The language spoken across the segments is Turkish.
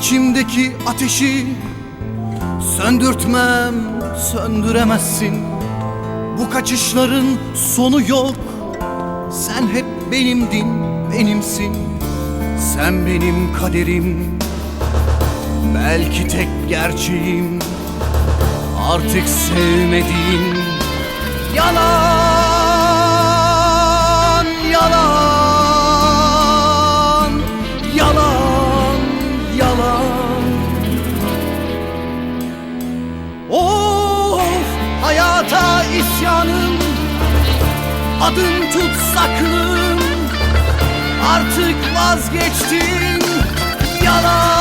İçimdeki ateşi söndürtmem, söndüremezsin. Bu kaçışların sonu yok. Sen hep benimdin, benimsin. Sen benim kaderim. Belki tek gerçeğim. Artık sevmediğin yalan, Adım tutsaklım Artık vazgeçtim. Yalan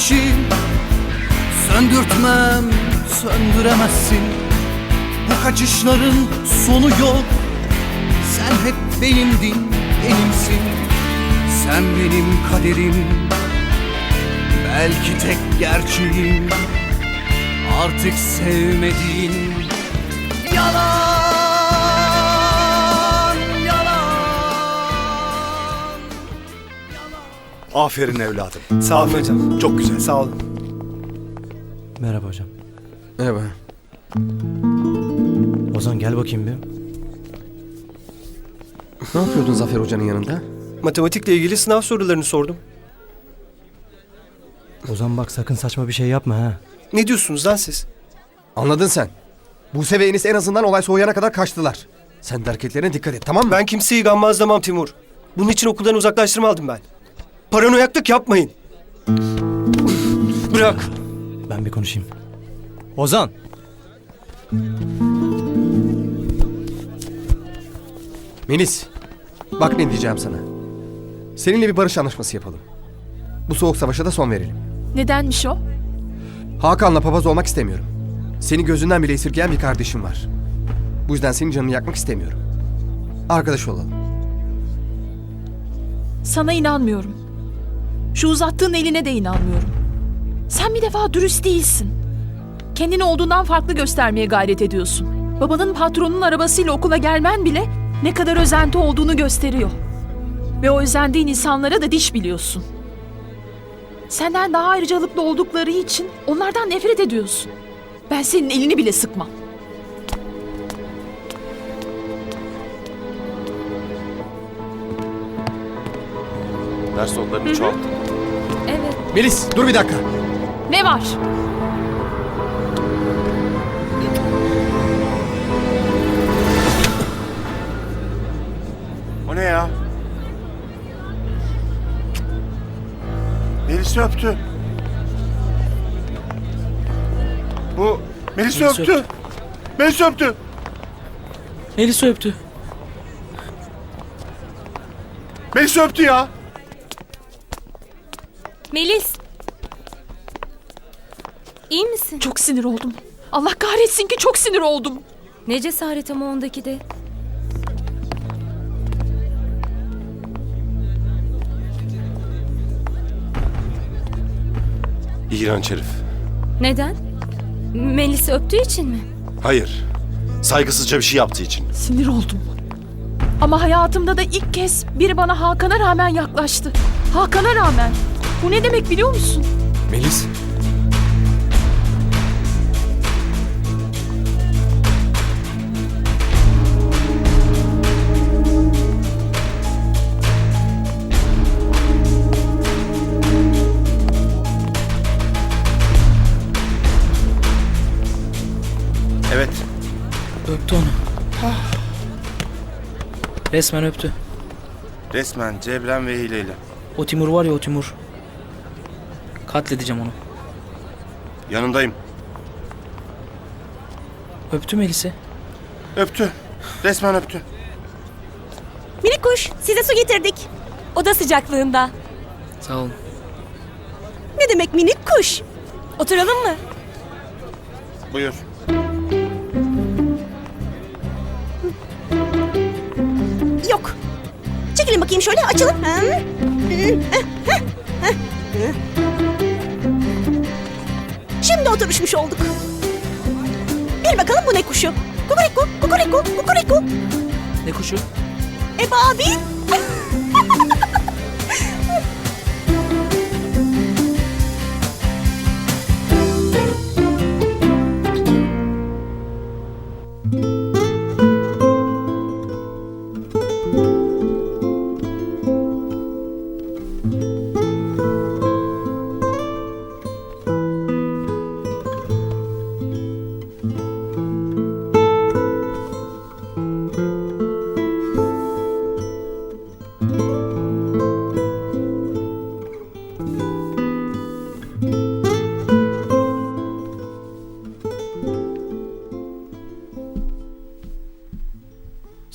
ateşi söndürtmem, söndüremezsin. Bu kaçışların sonu yok. Sen hep benimdin, benimsin. Sen benim kaderim, belki tek gerçeğim. Artık sevmediğin yalan, Aferin evladım. Sağ olun hocam. Çok güzel. Sağ olun. Merhaba hocam. Merhaba. Ozan gel bakayım bir. Ne yapıyordun Zafer Hoca'nın yanında? Matematikle ilgili sınav sorularını sordum. Ozan bak sakın saçma bir şey yapma ha. Ne diyorsunuz lan siz? Anladın sen. Buse ve Enis en azından olay soğuyana kadar kaçtılar. Sen de hareketlerine dikkat et tamam mı? Ben kimseyi gammazlamam Timur. Bunun için okuldan uzaklaştırma aldım ben. Paranoyaklık yapmayın. Bırak. Ben bir konuşayım. Ozan. Melis. Bak ne diyeceğim sana. Seninle bir barış anlaşması yapalım. Bu soğuk savaşa da son verelim. Nedenmiş o? Hakan'la papaz olmak istemiyorum. Seni gözünden bile esirgeyen bir kardeşim var. Bu yüzden senin canını yakmak istemiyorum. Arkadaş olalım. Sana inanmıyorum. Şu uzattığın eline de inanmıyorum. Sen bir defa dürüst değilsin. Kendini olduğundan farklı göstermeye gayret ediyorsun. Babanın patronun arabasıyla okula gelmen bile ne kadar özenti olduğunu gösteriyor. Ve o özendiğin insanlara da diş biliyorsun. Senden daha ayrıcalıklı oldukları için onlardan nefret ediyorsun. Ben senin elini bile sıkmam. Ders notlarını çoğalt. Evet. Melis dur bir dakika. Ne var? O ne ya? Melis'i öptü. Bu Melis'i Melis öptü. Melis öptü. Melis öptü. Melis öptü ya. Melis. İyi misin? Çok sinir oldum. Allah kahretsin ki çok sinir oldum. Ne cesaret ama ondaki de. İğrenç herif. Neden? Melis'i öptüğü için mi? Hayır. Saygısızca bir şey yaptığı için. Sinir oldum. Ama hayatımda da ilk kez biri bana Hakan'a rağmen yaklaştı. Hakan'a rağmen. Bu ne demek biliyor musun? Melis. Evet. Öptü onu. Resmen öptü. Resmen cebren ve hileyle. O Timur var ya o Timur. Katledeceğim onu. Yanındayım. Öptü Melis'i. Öptü. Resmen öptü. Minik kuş size su getirdik. Oda sıcaklığında. Sağ olun. Ne demek minik kuş? Oturalım mı? Buyur. Yok. Çekilin bakayım şöyle açılın. Hı? Şimdi oturuşmuş olduk. Bir bakalım bu ne kuşu? Kukuriku, kukuriku, kukuriku. Ne kuşu? E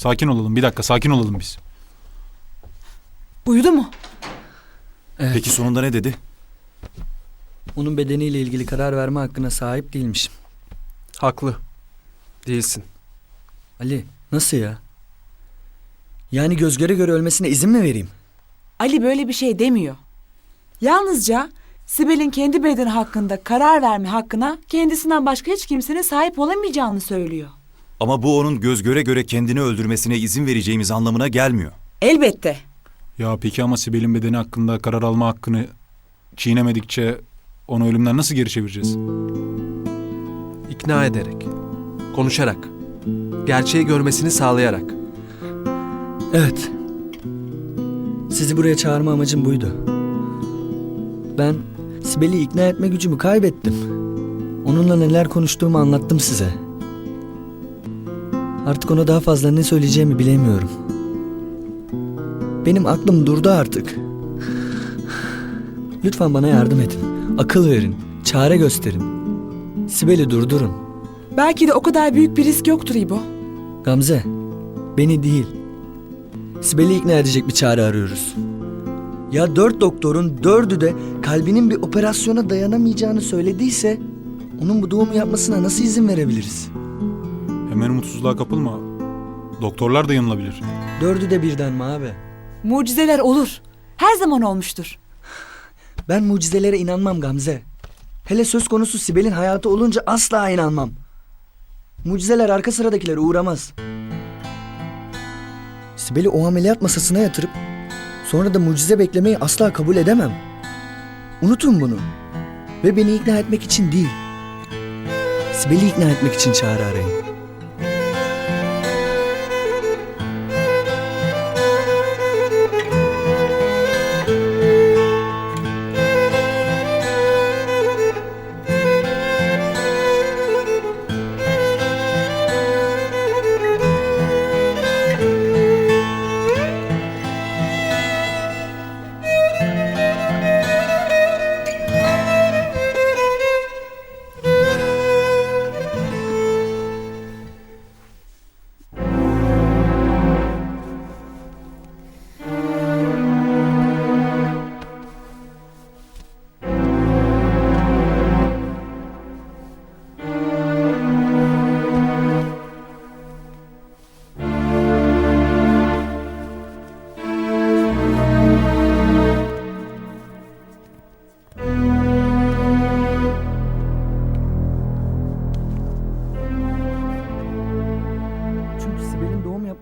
Sakin olalım bir dakika sakin olalım biz. Uyudu mu? Evet. Peki sonunda ne dedi? Onun bedeniyle ilgili karar verme hakkına sahip değilmişim. Haklı. Değilsin. Ali nasıl ya? Yani göz göre göre ölmesine izin mi vereyim? Ali böyle bir şey demiyor. Yalnızca Sibel'in kendi bedeni hakkında karar verme hakkına kendisinden başka hiç kimsenin sahip olamayacağını söylüyor. Ama bu onun göz göre göre kendini öldürmesine izin vereceğimiz anlamına gelmiyor. Elbette. Ya peki ama Sibel'in bedeni hakkında karar alma hakkını çiğnemedikçe onu ölümden nasıl geri çevireceğiz? İkna ederek, konuşarak, gerçeği görmesini sağlayarak. Evet. Sizi buraya çağırma amacım buydu. Ben Sibel'i ikna etme gücümü kaybettim. Onunla neler konuştuğumu anlattım size. Artık ona daha fazla ne söyleyeceğimi bilemiyorum. Benim aklım durdu artık. Lütfen bana yardım edin. Akıl verin. Çare gösterin. Sibel'i durdurun. Belki de o kadar büyük bir risk yoktur İbo. Gamze, beni değil. Sibel'i ikna edecek bir çare arıyoruz. Ya dört doktorun dördü de kalbinin bir operasyona dayanamayacağını söylediyse... ...onun bu doğumu yapmasına nasıl izin verebiliriz? Hemen umutsuzluğa kapılma. Doktorlar da yanılabilir. Dördü de birden mi abi? Mucizeler olur. Her zaman olmuştur. Ben mucizelere inanmam Gamze. Hele söz konusu Sibel'in hayatı olunca asla inanmam. Mucizeler arka sıradakilere uğramaz. Sibel'i o ameliyat masasına yatırıp sonra da mucize beklemeyi asla kabul edemem. Unutun bunu. Ve beni ikna etmek için değil. Sibel'i ikna etmek için çare arayın.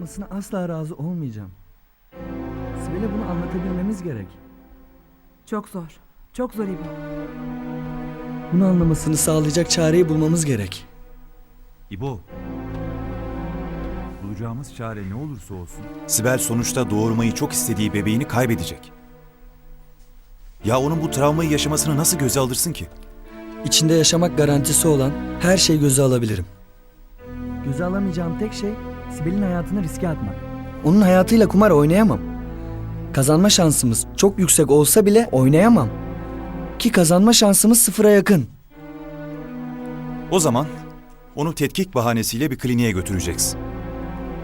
Yapmasına asla razı olmayacağım. Sibel'e bunu anlatabilmemiz gerek. Çok zor. Çok zor İbo. Bunu anlamasını sağlayacak çareyi bulmamız gerek. İbo. Bulacağımız çare ne olursa olsun Sibel sonuçta doğurmayı çok istediği bebeğini kaybedecek. Ya onun bu travmayı yaşamasını nasıl göze alırsın ki? İçinde yaşamak garantisi olan her şeyi göze alabilirim. Göze alamayacağım tek şey Sibel'in hayatını riske atmak. Onun hayatıyla kumar oynayamam. Kazanma şansımız çok yüksek olsa bile oynayamam. Ki kazanma şansımız sıfıra yakın. O zaman onu tetkik bahanesiyle bir kliniğe götüreceksin.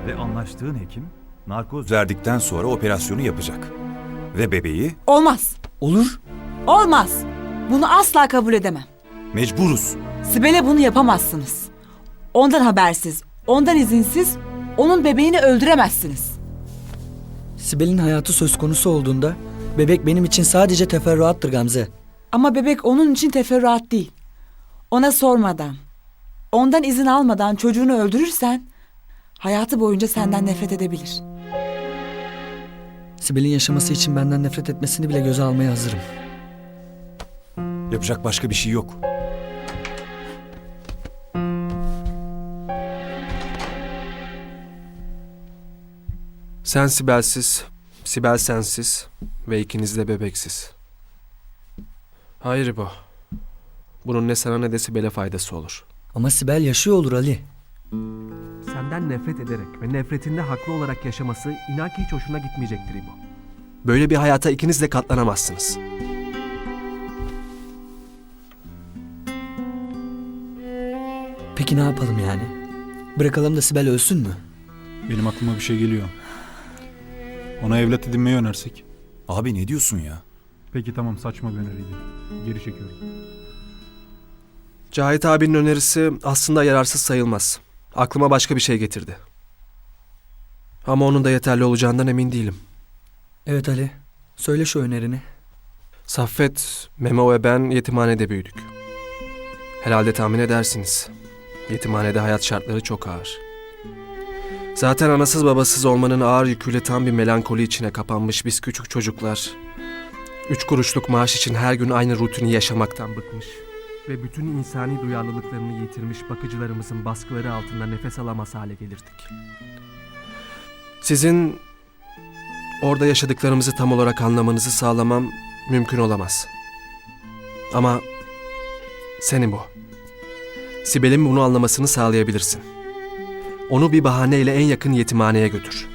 ve anlaştığın hekim narkoz Verdikten sonra operasyonu yapacak. Ve bebeği Olmaz. Olur. Olmaz. Bunu asla kabul edemem. mecburuz. Sibel'e bunu yapamazsınız. Ondan habersiz, ondan izinsiz onun bebeğini öldüremezsiniz. Sibel'in hayatı söz konusu olduğunda bebek benim için sadece teferruattır Gamze. Ama bebek onun için teferruat değil. Ona sormadan, ondan izin almadan çocuğunu öldürürsen hayatı boyunca senden nefret edebilir. Sibel'in yaşaması için benden nefret etmesini bile göze almaya hazırım. Yapacak başka bir şey yok. Sen Sibel'siz, Sibel sensiz ve ikiniz de bebeksiz. Hayır bu. Bunun ne sana ne de Sibel'e faydası olur. Ama Sibel yaşıyor olur Ali. Senden nefret ederek ve nefretinde haklı olarak yaşaması inan ki hiç hoşuna gitmeyecektir İbo. Böyle bir hayata ikiniz de katlanamazsınız. Peki ne yapalım yani? Bırakalım da Sibel ölsün mü? Benim aklıma bir şey geliyor. Ona evlat edinmeyi önersek. Abi ne diyorsun ya? Peki tamam saçma bir öneriydi. Geri çekiyorum. Cahit abinin önerisi aslında yararsız sayılmaz. Aklıma başka bir şey getirdi. Ama onun da yeterli olacağından emin değilim. Evet Ali. Söyle şu önerini. Saffet, Memo ve ben yetimhanede büyüdük. Herhalde tahmin edersiniz. Yetimhanede hayat şartları çok ağır. Zaten anasız babasız olmanın ağır yüküyle tam bir melankoli içine kapanmış biz küçük çocuklar. Üç kuruşluk maaş için her gün aynı rutini yaşamaktan bıkmış. Ve bütün insani duyarlılıklarını yitirmiş bakıcılarımızın baskıları altında nefes alamaz hale gelirdik. Sizin orada yaşadıklarımızı tam olarak anlamanızı sağlamam mümkün olamaz. Ama senin bu. Sibel'in bunu anlamasını sağlayabilirsin. Onu bir bahaneyle en yakın yetimhaneye götür.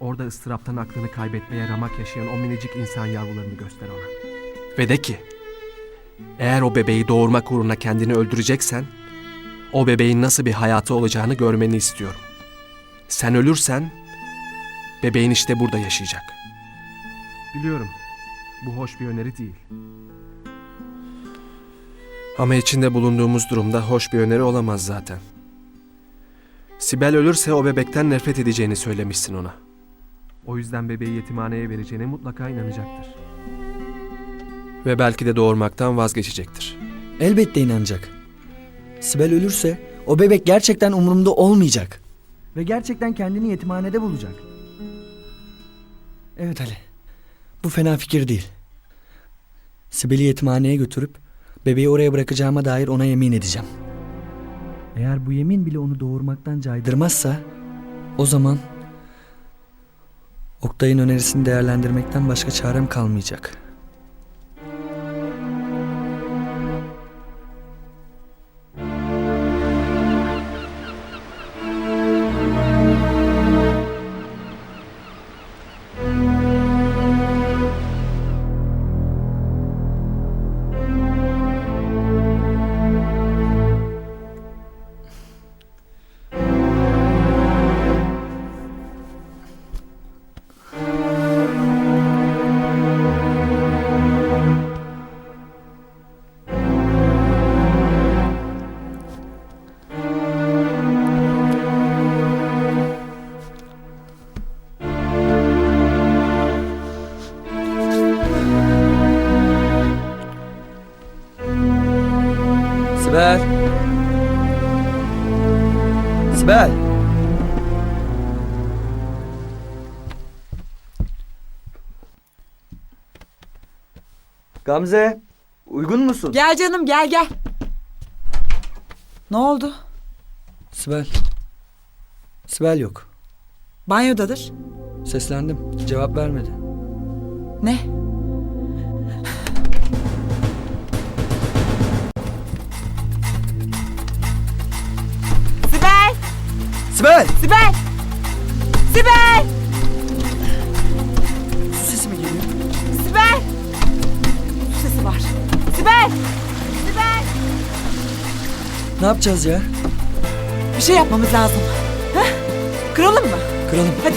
Orada ıstıraptan aklını kaybetmeye ramak yaşayan o minicik insan yavrularını göster ona. Ve de ki, eğer o bebeği doğurmak uğruna kendini öldüreceksen, o bebeğin nasıl bir hayatı olacağını görmeni istiyorum. Sen ölürsen, bebeğin işte burada yaşayacak. Biliyorum, bu hoş bir öneri değil. Ama içinde bulunduğumuz durumda hoş bir öneri olamaz zaten. Sibel ölürse o bebekten nefret edeceğini söylemişsin ona. O yüzden bebeği yetimhaneye vereceğine mutlaka inanacaktır. Ve belki de doğurmaktan vazgeçecektir. Elbette inanacak. Sibel ölürse o bebek gerçekten umurumda olmayacak. Ve gerçekten kendini yetimhanede bulacak. Evet Ali. Bu fena fikir değil. Sibel'i yetimhaneye götürüp bebeği oraya bırakacağıma dair ona yemin edeceğim. Eğer bu yemin bile onu doğurmaktan caydırmazsa o zaman Oktay'ın önerisini değerlendirmekten başka çarem kalmayacak. Gamze, uygun musun? Gel canım gel gel. Ne oldu? Sibel. Sibel yok. Banyodadır. Seslendim. Cevap vermedi. Ne? Sibel! Sibel! Sibel! Sibel! Ne yapacağız ya? Bir şey yapmamız lazım. Heh? Kıralım mı? Kıralım. Hadi.